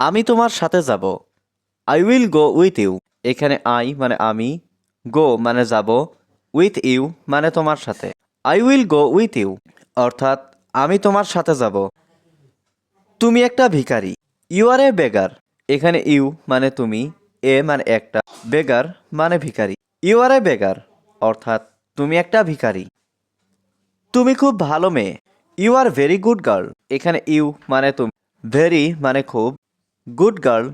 আমি তোমার সাথে যাব। I will go with you এখানে আই মানে আমি গো মানে যাব উইথ ইউ মানে তোমার সাথে। I will go with you অর্থাৎ আমি তোমার সাথে যাব। তুমি একটা ভিখারি। ইউ আর এ বেগার এখানে ইউ মানে তুমি, এ মানে একটা। বেগার মানে ভিখারি। ইউ আর এ বেগার অর্থাৎ তুমি একটা ভিখারি। তুমি খুব ভালো মেয়ে। You are very good girl এখানে ইউ মানে তুমি। ভেরি মানে খুব গুড গার্ল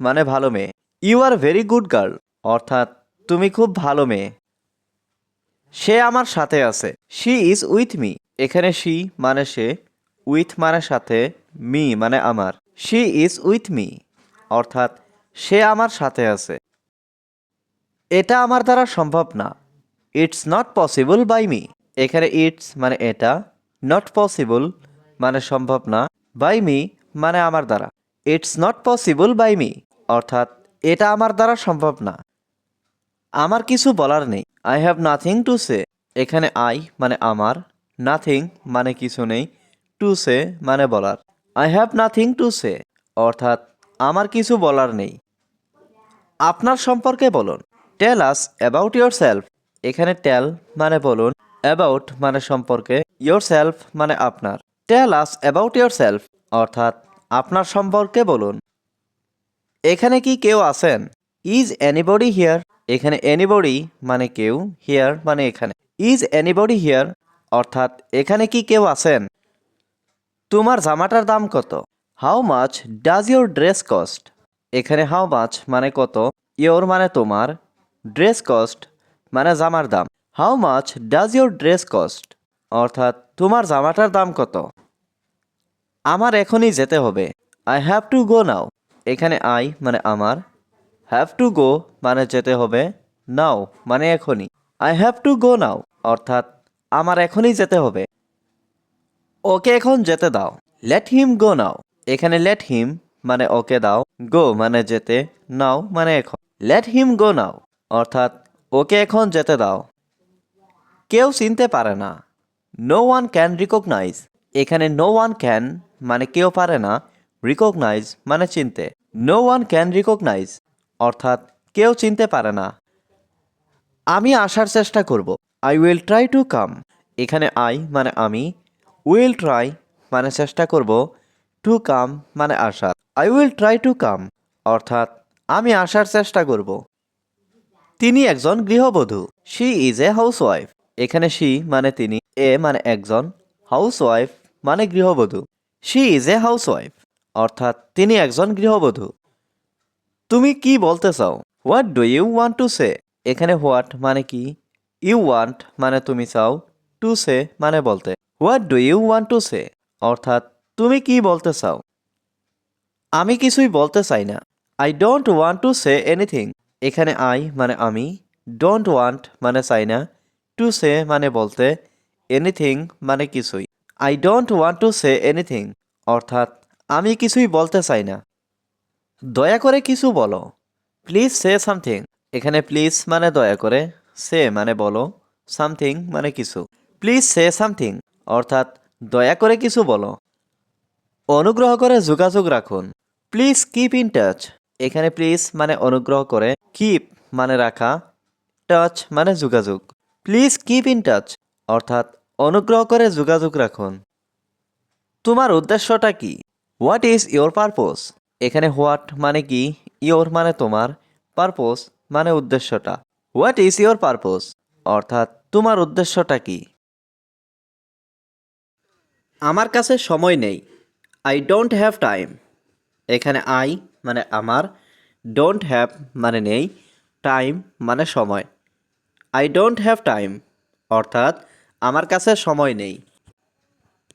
মানে ভালো মেয়ে। You are very good girl অর্থাৎ তুমি খুব ভালো মেয়ে। সে আমার সাথে আছে। শি ইজ উইথ মি এখানে শি মানে সে উইথ মানে সাথে মি মানে আমার। শি ইজ উইথ মি অর্থাৎ সে আমার সাথে আছে। এটা আমার দ্বারা সম্ভব না। It's not possible by me এখানে ইটস মানে এটা নট পসিবল মানে সম্ভব না। বাই মি মানে আমার দ্বারা। It's not possible by me অর্থাৎ, এটা আমার দ্বারা সম্ভব না। আমার কিছু বলার নেই। I have nothing to say এখানে আই মানে আমার। নাথিং মানে কিছু নেই। টু সে মানে বলার। I have nothing to say অর্থাৎ, আমার কিছু বলার নেই। আপনার সম্পর্কে বলুন। Tell us about yourself এখানে টেল মানে বলুন। অ্যাবাউট মানে সম্পর্কে। ইয়োর সেলফ মানে আপনার। Tell us about yourself অর্থাৎ আপনার সম্পর্কে বলুন। এখানে কি কেউ আছেন? ইজ এনিবডি হিয়ার এখানে এনিবডি মানে কেউ হিয়ার মানে এখানে। ইজ এনিবডি হিয়ার অর্থাৎ এখানে কি কেউ আছেন? তোমার জামাটার দাম কত? How much does your dress cost এখানে হাউ মাচ মানে কত? ইয়োর মানে তোমার। ড্রেস কস্ট মানে জামার দাম। How much does your dress cost অর্থাৎ তোমার জামাটার দাম কত? আমার এখনই যেতে হবে। I have to go now এখানে আই মানে আমার। হ্যাভ টু গো মানে যেতে হবে নাও মানে এখনই। I have to go now অর্থাৎ আমার এখনই যেতে হবে। ওকে এখন যেতে দাও। লেট হিম গো নাও এখানে লেট হিম মানে ওকে দাও। গো মানে যেতে নাও মানে এখন। লেট হিম গো নাও অর্থাৎ ওকে এখন যেতে দাও। কেউ চিনতে পারে না। নো ওয়ান ক্যান রিকগনাইজ এখানে নো ওয়ান ক্যান মানে কেউ পারে না রিকগনাইজ মানে চিনতে। নো ওয়ান ক্যান রিকগনাইজ অর্থাৎ কেউ চিনতে পারে না। আমি আসার চেষ্টা করব। I will try to come এখানে আই মানে আমি। উইল ট্রাই মানে চেষ্টা করব। টু কাম মানে আসা I will try to come অর্থাৎ আমি আসার চেষ্টা করব। তিনি একজন গৃহবধূ। She is a housewife এখানে শি মানে তিনি, এ মানে একজন হাউস ওয়াইফ মানে গৃহবধূ। She is a housewife অর্থাৎ তিনি একজন গৃহবধূ। তুমি কি বলতে চাও? What do you want to say এখানে হোয়াট মানে কি? ইউ ওয়ান্ট মানে তুমি চাও টু সে মানে বলতে। What do you want to say অর্থাৎ তুমি কি বলতে চাও? আমি কিছুই বলতে চাই না। I don't want to say anything এখানে আই মানে আমি ডোন্ট ওয়ান্ট মানে চাই না। টু সে মানে বলতে এনিথিং মানে কিছুই। I don't want to say anything অর্থাৎ আমি কিছুই বলতে চাই না। দয়া করে কিছু বলো। প্লিজ সে সামথিং এখানে প্লিজ মানে দয়া করে সে মানে বলো সামথিং মানে কিছু। প্লিজ সে সামথিং অর্থাৎ দয়া করে কিছু বলো। অনুগ্রহ করে যোগাযোগ রাখুন। প্লিজ কিপ ইন টাচ এখানে প্লিজ মানে অনুগ্রহ করে কিপ মানে রাখা টাচ মানে যোগাযোগ। প্লিজ কিপ ইন টাচ অর্থাৎ অনুগ্রহ করে যোগাযোগ রাখুন। তোমার উদ্দেশ্যটা কি? হোয়াট ইজ ইয়োর পারপোজ এখানে হোয়াট মানে কি? ইয়োর মানে তোমার। পারপোজ মানে উদ্দেশ্যটা। হোয়াট ইজ ইয়োর পারপোজ অর্থাৎ তোমার উদ্দেশ্যটা কি? আমার কাছে সময় নেই। আই ডোন্ট হ্যাভ টাইম এখানে আই মানে আমার। ডোন্ট হ্যাভ মানে নেই। টাইম মানে সময়। আই ডোন্ট হ্যাভ টাইম অর্থাৎ আমার কাছে সময় নেই।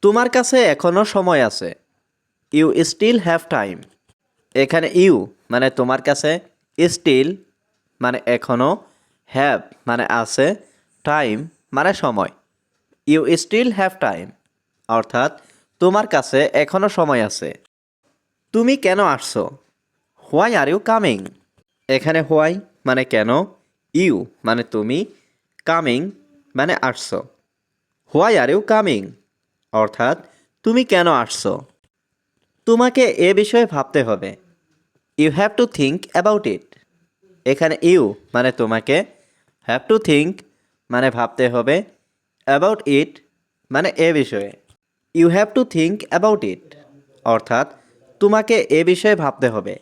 তোমার কাছে এখনও সময় আছে। ইউ স্টিল হ্যাভ টাইম এখানে ইউ মানে তোমার কাছে স্টিল মানে এখনও হ্যাভ মানে আছে। টাইম মানে সময়। ইউ স্টিল হ্যাভ টাইম অর্থাৎ তোমার কাছে এখনও সময় আছে। তুমি কেন আসছো? হোয়াই আর ইউ কামিং এখানে হোয়াই মানে কেন? ইউ মানে তুমি কামিং মানে আসছো। Why are you coming? অর্থাৎ, তুমি কেন আসছো? তোমাকে এ বিষয়ে ভাবতে হবে। You have to think about it. এখানে ইউ মানে তোমাকে। হ্যাভ টু থিঙ্ক মানে ভাবতে হবে। অ্যাবাউট ইট মানে এ বিষয়ে। You have to think about it. অর্থাৎ, তোমাকে এ বিষয়ে ভাবতে হবে।